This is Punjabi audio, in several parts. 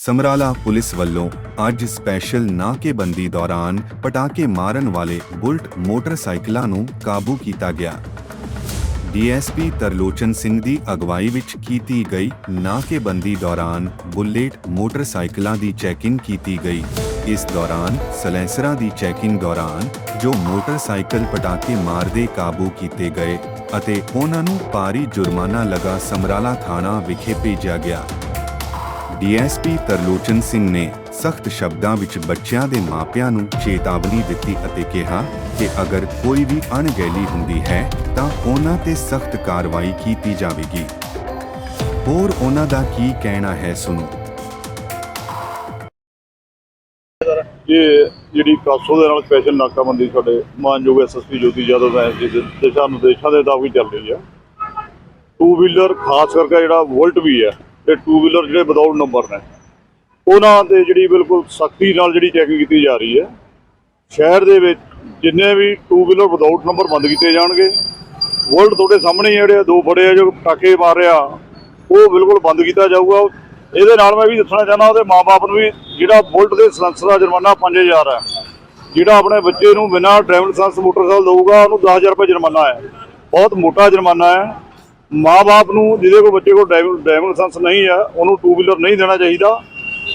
ਸਮਰਾਲਾ ਪੁਲਿਸ ਵੱਲੋਂ ਅੱਜ ਸਪੈਸ਼ਲ ਨਾਕੇਬੰਦੀ ਦੌਰਾਨ ਪਟਾਕੇ ਮਾਰਨ ਵਾਲੇ ਬੁਲਟ ਮੋਟਰਸਾਈਕਲਾਂ ਨੂੰ ਕਾਬੂ ਕੀਤਾ ਗਿਆ। ਡੀਐਸਪੀ ਤਰਲੋਚਨ ਸਿੰਘ ਦੀ ਅਗਵਾਈ ਵਿੱਚ ਕੀਤੀ ਗਈ ਨਾਕੇਬੰਦੀ ਦੌਰਾਨ ਬੁਲੇਟ ਮੋਟਰਸਾਈਕਲਾਂ ਦੀ ਚੈਕਿੰਗ ਕੀਤੀ ਗਈ। ਇਸ ਦੌਰਾਨ ਸਲੈਂਸਰਾਂ ਦੀ ਚੈਕਿੰਗ ਦੌਰਾਨ ਜੋ ਮੋਟਰਸਾਈਕਲ ਪਟਾਕੇ ਮਾਰਦੇ ਕਾਬੂ ਕੀਤੇ ਗਏ ਅਤੇ ਉਹਨਾਂ ਨੂੰ ਭਾਰੀ ਜੁਰਮਾਨਾ ਲਗਾ ਸਮਰਾਲਾ ਥਾਣਾ ਵਿਖੇ ਭੇਜਿਆ ਗਿਆ। ਡੀਐਸਪੀ ਤਰਲੋਚਨ ਸਿੰਘ ਨੇ ਸਖਤ ਸ਼ਬਦਾਂ ਵਿੱਚ ਬੱਚਿਆਂ ਦੇ ਮਾਪਿਆਂ ਨੂੰ ਚੇਤਾਵਨੀ ਦਿੱਤੀ ਅਤੇ ਕਿਹਾ ਕਿ ਅਗਰ ਕੋਈ ਵੀ ਅਣਗਹਿਲੀ ਹੁੰਦੀ ਹੈ, ਤਾਂ ਉਹਨਾਂ ਤੇ ਸਖਤ ਕਾਰਵਾਈ ਕੀਤੀ ਜਾਵੇਗੀ। ਹੋਰ ਉਹਨਾਂ ਦਾ ਕੀ ਕਹਿਣਾ ਹੈ, ਸੁਣੋ। ਇਹ ਜਿਹੜੀ ਕਾਸੋ ਦੇ ਨਾਲ ਸਪੈਸ਼ਲ ਨਾਕਾਬੰਦੀ ਸਾਡੇ ਮਾਨਯੋਗ ਐਸਐਸਪੀ ਜੋਤੀ ਯਾਦਵ ਦਾ ਜੀ ਦੇ ਦਿਸ਼ਾ ਨਿਰਦੇਸ਼ਾਂ ਦੇ ਮੁਤਾਬਿਕ ਚੱਲ ਰਹੀ ਹੈ। ਟੂ ਵੀਲਰ ਖਾਸ ਕਰਕੇ ਜਿਹੜਾ ਵੋਲਟ ਵੀ ਹੈ ਤੇ ਟੂ ਵੀਲਰ ਜਿਹੜੇ ਵਿਦਆਊਟ ਨੰਬਰ ਨੇ, ਉਹਨਾਂ ਤੇ ਜਿਹੜੀ ਬਿਲਕੁਲ ਸਖਤੀ ਨਾਲ ਜਿਹੜੀ ਚੈਕਿੰਗ ਕੀਤੀ ਜਾ ਰਹੀ ਹੈ। ਸ਼ਹਿਰ ਦੇ ਵਿੱਚ ਜਿੰਨੇ ਵੀ ਟੂ ਵੀਲਰ ਵਿਦਆਊਟ ਨੰਬਰ ਬੰਦ ਕੀਤੇ ਜਾਣਗੇ ਵੋਲਟ ਤੁਹਾਡੇ ਸਾਹਮਣੇ ਹੀ ਆ ਜਿਹੜੇ ਦੋ ਫੜੇ ਆ, ਜੋ ਪਟਾਕੇ ਮਾਰਿਆ ਉਹ ਬਿਲਕੁਲ ਬੰਦ ਕੀਤਾ ਜਾਊਗਾ। ਇਹਦੇ ਨਾਲ ਮੈਂ ਵੀ ਦੱਸਣਾ ਚਾਹੁੰਦਾ, ਉਹਦੇ ਮਾਪੇ ਨੂੰ ਵੀ ਜਿਹੜਾ ਬੁਲਟ ਦੇ ਸਲੈਂਸਰ ਦਾ ਜੁਰਮਾਨਾ 5000 ਹੈ, ਜਿਹੜਾ ਆਪਣੇ ਬੱਚੇ ਨੂੰ ਬਿਨਾਂ ਡਰਾਈਵਿੰਗ ਲਾਇਸੈਂਸ ਮੋਟਰਸਾਈਕਲ ਦਊਗਾ, ਉਹਨੂੰ 10000 ਰੁਪਏ ਜੁਰਮਾਨਾ ਹੈ। ਬਹੁਤ ਮੋਟਾ ਜੁਰਮਾਨਾ ਹੈ। ਮਾਪੇ ਨੂੰ ਜਿਹਦੇ ਕੋਲ ਬੱਚੇ ਕੋਲ ਡਰਾਈਵਿੰਗ ਡਰਾਈਵਿੰਗ ਲਾਇਸੈਂਸ ਨਹੀਂ ਹੈ ਉਹਨੂੰ ਟੂ ਵੀਲਰ ਨਹੀਂ ਦੇਣਾ ਚਾਹੀਦਾ।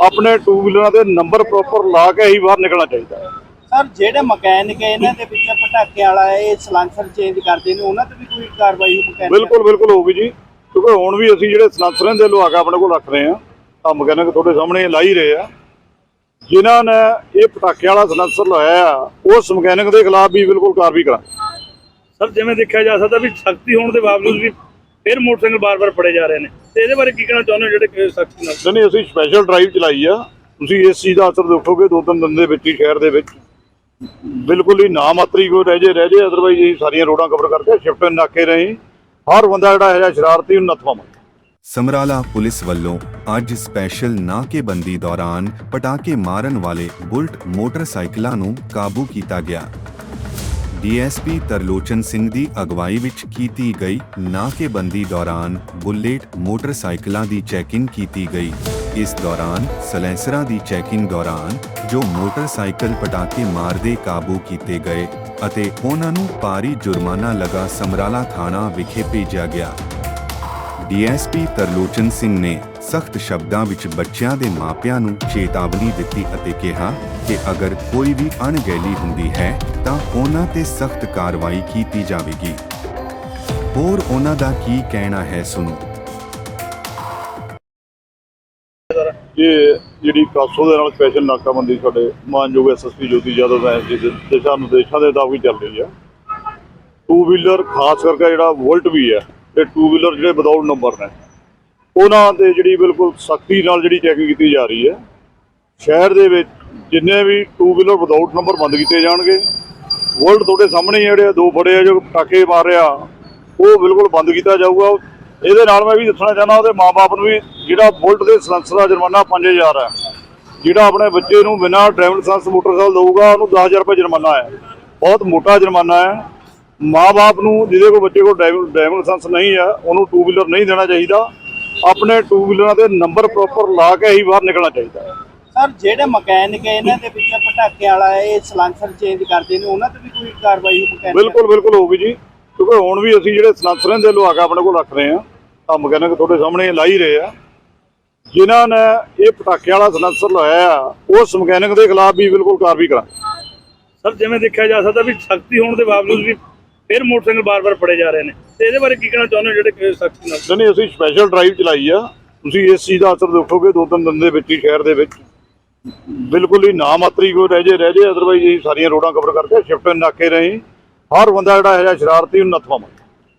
ਆਪਣੇ ਟੂ ਵੀਲਰਾਂ ਦੇ ਨੰਬਰ ਪ੍ਰੋਪਰ ਲਾ ਕੇ ਹੀ ਬਾਹਰ ਨਿਕਲਣਾ ਚਾਹੀਦਾ। ਸਰ ਜਿਹੜੇ ਮਕੈਨਿਕ ਇਹਨਾਂ ਦੇ ਵਿੱਚ ਪਟਾਕੇ ਵਾਲਾ ਇਹ ਸਲਾਂਸਰ ਚੇਂਜ ਕਰਦੇ ਨੇ ਉਹਨਾਂ ਤੇ ਵੀ ਕੋਈ ਕਾਰਵਾਈ ਹੋ ਮਕੈਨਿਕ ਬਿਲਕੁਲ ਬਿਲਕੁਲ ਹੋਊਗੀ ਜੀ। ਕਿਉਂਕਿ ਹੁਣ ਵੀ ਅਸੀਂ ਜਿਹੜੇ ਸਲੈਂਸਰਾਂ ਦੇ ਕੇ ਆਪਣੇ ਕੋਲ ਰੱਖ ਰਹੇ ਹਾਂ ਤਾਂ ਮਕੈਨਿਕ ਤੁਹਾਡੇ ਸਾਹਮਣੇ ਲਾ ਹੀ ਰਹੇ ਆ। ਜਿਨ੍ਹਾਂ ਨੇ ਇਹ ਪਟਾਕੇ ਵਾਲਾ ਸਲੈਂਸਰ ਲਾਇਆ ਆ ਉਸ ਮਕੈਨਿਕ ਦੇ ਖਿਲਾਫ ਵੀ ਬਿਲਕੁਲ ਕਾਰਵਾਈ ਕਰਾਂ ਸਰ ਜਿਵੇਂ ਦੇਖਿਆ ਜਾ ਸਕਦਾ ਵੀ ਸਖਤੀ ਹੋਣ ਦੇ ਬਾਵਜੂਦ ਵੀ ਫਿਰ ਮੋਟਰਸਾਈਕਲ ਬਾਰ-ਬਾਰ ਫੜੇ ਜਾ ਰਹੇ ਨੇ। ਤੇ ਇਹਦੇ ਬਾਰੇ ਕੀ ਕਹਿਣਾ ਚਾਹੁੰਦੇ ਹੋ ਜਿਹੜੇ ਸਖਤੀ ਨਾਲ? ਨਹੀਂ ਨਹੀਂ ਅਸੀਂ ਸਪੈਸ਼ਲ ਡਰਾਈਵ ਚਲਾਈ ਆ। ਤੁਸੀਂ ਇਸ ਚੀਜ਼ ਦਾ ਅਸਰ ਦੇਖੋਗੇ ਦੋ ਤਿੰਨ ਦਿਨ ਦੇ ਵਿੱਚ ਹੀ ਸ਼ਹਿਰ ਦੇ ਵਿੱਚ। ਬਿਲਕੁਲ ਹੀ ਨਾ ਮਾਤਰੀ ਕੋਈ ਰਹਿ ਜੇ ਰਹਿ ਜੇ ਅਦਰਵਾਈਜ਼ ਇਹ ਸਾਰੀਆਂ ਰੋਡਾਂ ਕਵਰ ਕਰਕੇ ਸ਼ਿਫਟ ਨਾਕੇ ਰਹੀ। ਹਰ ਬੰਦਾ ਜਿਹੜਾ ਹੈ ਸ਼ਰਾਰਤੀ ਨੂੰ ਨੱਥ ਪਾਵਾਂਗੇ ਸਮਰਾਲਾ ਪੁਲਿਸ ਵੱਲੋਂ ਅੱਜ ਸਪੈਸ਼ਲ ਨਾਕੇਬੰਦੀ ਦੌਰਾਨ ਪਟਾਕੇ ਮਾਰਨ ਵਾਲੇ ਬੁਲਟ ਮੋਟਰਸਾਈਕਲਾਂ ਨੂੰ ਕਾਬੂ ਕੀਤਾ ਗਿਆ। ਡੀਐਸਪੀ ਤਰਲੋਚਨ ਸਿੰਘ ਦੀ ਅਗਵਾਈ ਵਿੱਚ ਕੀਤੀ ਗਈ ਨਾਕੇਬੰਦੀ ਦੌਰਾਨ ਬੁਲੇਟ ਮੋਟਰਸਾਈਕਲਾਂ ਦੀ ਚੈਕਿੰਗ ਕੀਤੀ ਗਈ। ਇਸ ਦੌਰਾਨ ਸਲੈਂਸਰਾਂ ਦੀ ਚੈਕਿੰਗ ਦੌਰਾਨ ਜੋ ਮੋਟਰਸਾਈਕਲ ਪਟਾਕੇ ਮਾਰਦੇ ਕਾਬੂ ਕੀਤੇ ਗਏ ਅਤੇ ਉਹਨਾਂ ਨੂੰ ਭਾਰੀ ਜੁਰਮਾਨਾ ਲਗਾ ਸਮਰਾਲਾ ਥਾਣਾ ਵਿਖੇ ਭੇਜਿਆ ਗਿਆ। ਡੀਐਸਪੀ ਤਰਲੋਚਨ ਸਿੰਘ ਨੇ ਸਖਤ ਸ਼ਬਦਾਂ ਵਿੱਚ ਬੱਚਿਆਂ ਦੇ ਮਾਪਿਆਂ ਨੂੰ ਚੇਤਾਵਨੀ ਦਿੱਤੀ ਅਤੇ ਕਿਹਾ ਕਿ ਅਗਰ ਕੋਈ ਵੀ ਅਣਗਹਿਲੀ ਹੁੰਦੀ ਹੈ, ਤਾਂ ਉਹਨਾਂ ਤੇ ਸਖਤ ਕਾਰਵਾਈ ਕੀਤੀ ਜਾਵੇਗੀ। ਹੋਰ ਉਹਨਾਂ ਦਾ ਕੀ ਕਹਿਣਾ ਹੈ, ਸੁਣੋ। ਇਹ ਜਿਹੜੀ ਕਾਸੋ ਦੇ ਨਾਲ ਸਪੈਸ਼ਲ ਨਾਕਾਬੰਦੀ ਸਾਡੇ ਮਾਨਯੋਗ ਐਸਐਸਪੀ ਜੋਤੀ ਯਾਦਵ ਦਾ ਜੀ ਦੇ ਦਿਸ਼ਾ ਨਿਰਦੇਸ਼ਾਂ ਦੇ ਮੁਤਾਬਿਕ ਚੱਲ ਰਹੀ ਹੈ। ਟੂ ਵੀਲਰ ਖਾਸ ਕਰਕੇ ਜਿਹੜਾ ਵੋਲਟ ਵੀ ਹੈ ਤੇ ਟੂ ਵੀਲਰ ਜਿਹੜੇ ਵਿਦਆਊਟ ਨੰਬਰ ਨੇ। ਉਹਨਾਂ ਤੇ ਜਿਹੜੀ ਬਿਲਕੁਲ ਸਖਤੀ ਨਾਲ ਜਿਹੜੀ ਚੈਕਿੰਗ ਕੀਤੀ ਜਾ ਰਹੀ ਹੈ। ਸ਼ਹਿਰ ਦੇ ਵਿੱਚ ਜਿੰਨੇ ਵੀ ਟੂ ਵੀਲਰ ਵਿਦਆਊਟ ਨੰਬਰ ਬੰਦ ਕੀਤੇ ਜਾਣਗੇ। ਵੋਲਟ ਤੁਹਾਡੇ ਸਾਹਮਣੇ ਹੀ ਆ ਜਿਹੜੇ ਦੋ ਫੜੇ ਆ, ਜੋ ਪਟਾਕੇ ਮਾਰ ਰਿਹਾ, ਉਹ ਬਿਲਕੁਲ ਬੰਦ ਕੀਤਾ ਜਾਊਗਾ। ਇਹਦੇ ਨਾਲ ਮੈਂ ਵੀ ਦੱਸਣਾ ਚਾਹੁੰਦਾ, ਉਹਦੇ ਮਾਪੇ ਨੂੰ ਵੀ ਜਿਹੜਾ ਬੁਲਟ ਦੇ ਸਲੈਂਸਰ ਦਾ ਜੁਰਮਾਨਾ 5000 ਹੈ। ਜਿਹੜਾ ਆਪਣੇ ਬੱਚੇ ਨੂੰ ਬਿਨਾਂ ਡਰਾਈਵਿੰਗ ਲਾਇਸੈਂਸ ਮੋਟਰਸਾਈਕਲ ਦਊਗਾ, ਉਹਨੂੰ 10000 ਰੁਪਏ ਜੁਰਮਾਨਾ ਹੈ। ਬਹੁਤ ਮੋਟਾ ਜੁਰਮਾਨਾ ਹੈ। ਮਾਪੇ ਨੂੰ, ਜਿਹਦੇ ਕੋਲ ਬੱਚੇ ਕੋਲ ਡਰਾਈਵਿੰਗ ਡਰਾਈਵਿੰਗ ਲਾਇਸੈਂਸ ਨਹੀਂ ਹੈ, ਉਹਨੂੰ ਟੂ ਵੀਲਰ ਨਹੀਂ ਦੇਣਾ ਚਾਹੀਦਾ। ਆਪਣੇ ਟੂ ਵੀਲਰਾਂ ਦੇ ਨੰਬਰ ਪ੍ਰੋਪਰ ਲਾ ਕੇ ਹੀ ਬਾਹਰ ਨਿਕਲਣਾ ਚਾਹੀਦਾ। ਹੈ ਸਰ ਜਿਹੜੇ ਮਕੈਨਿਕ ਇਹਨਾਂ ਦੇ ਵਿੱਚ ਪਟਾਕੇ ਵਾਲਾ ਇਹ ਸਲਾਂਸਰ ਚੇਂਜ ਕਰਦੇ ਨੇ ਉਹਨਾਂ ਤੇ ਵੀ ਕੋਈ ਕਾਰਵਾਈ ਹੋ ਮਕੈਨਿਕ? ਬਿਲਕੁਲ ਬਿਲਕੁਲ ਹੋਊਗੀ ਜੀ। ਕਿਉਂਕਿ ਹੁਣ ਵੀ ਅਸੀਂ ਜਿਹੜੇ ਸਲੈਂਸਰਾਂ ਦੇ ਲਵਾ ਕੇ ਆਪਣੇ ਕੋਲ ਰੱਖ ਰਹੇ ਹਾਂ। ਤਾਂ ਮਕੈਨਿਕ ਤੁਹਾਡੇ ਸਾਹਮਣੇ ਲਾ ਹੀ ਰਹੇ ਆ। ਜਿਨ੍ਹਾਂ ਨੇ ਇਹ ਪਟਾਕੇ ਵਾਲਾ ਸਲੈਂਸਰ ਲਾਇਆ ਆ ਉਸ ਮਕੈਨਿਕ ਦੇ ਖਿਲਾਫ ਵੀ ਬਿਲਕੁਲ ਕਾਰਵਾਈ ਕਰਾਂ ਸਰ ਜਿਵੇਂ ਦੇਖਿਆ ਜਾ ਸਕਦਾ ਵੀ ਸਖਤੀ ਹੋਣ ਦੇ ਬਾਵਜੂਦ ਵੀ ਫਿਰ ਮੋਟਰਸਾਈਕਲ ਬਾਰ-ਬਾਰ ਫੜੇ ਜਾ ਰਹੇ ਨੇ। ਤੇ ਇਹਦੇ ਬਾਰੇ ਕੀ ਕਹਿਣਾ ਚਾਹੁੰਦੇ ਹੋ ਜਿਹੜੇ ਸਖਤੀ ਨਾਲ? ਨਹੀਂ ਅਸੀਂ ਸਪੈਸ਼ਲ ਡਰਾਈਵ ਚਲਾਈ ਆ। ਤੁਸੀਂ ਇਸ ਚੀਜ਼ ਦਾ ਅਸਰ ਦੇਖੋਗੇ ਦੋ ਤਿੰਨ ਦਿਨ ਦੇ ਵਿੱਚ ਹੀ ਸ਼ਹਿਰ ਦੇ ਵਿੱਚ। ਬਿਲਕੁਲ ਹੀ ਨਾ ਮਾਤਰੀ ਕੋਈ ਰਹਿ ਜੇ ਰਹਿ ਜੇ ਅਦਰਵਾਈਜ਼ ਇਹ ਸਾਰੀਆਂ ਰੋਡਾਂ ਕਵਰ ਕਰਕੇ ਸ਼ਿਫਟ ਨਾਕੇ ਰਹੀ। ਹਰ ਬੰਦਾ ਜਿਹੜਾ ਹੈ ਸ਼ਰਾਰਤੀ ਨੂੰ ਨੱਥਵਾ ਮਾਰ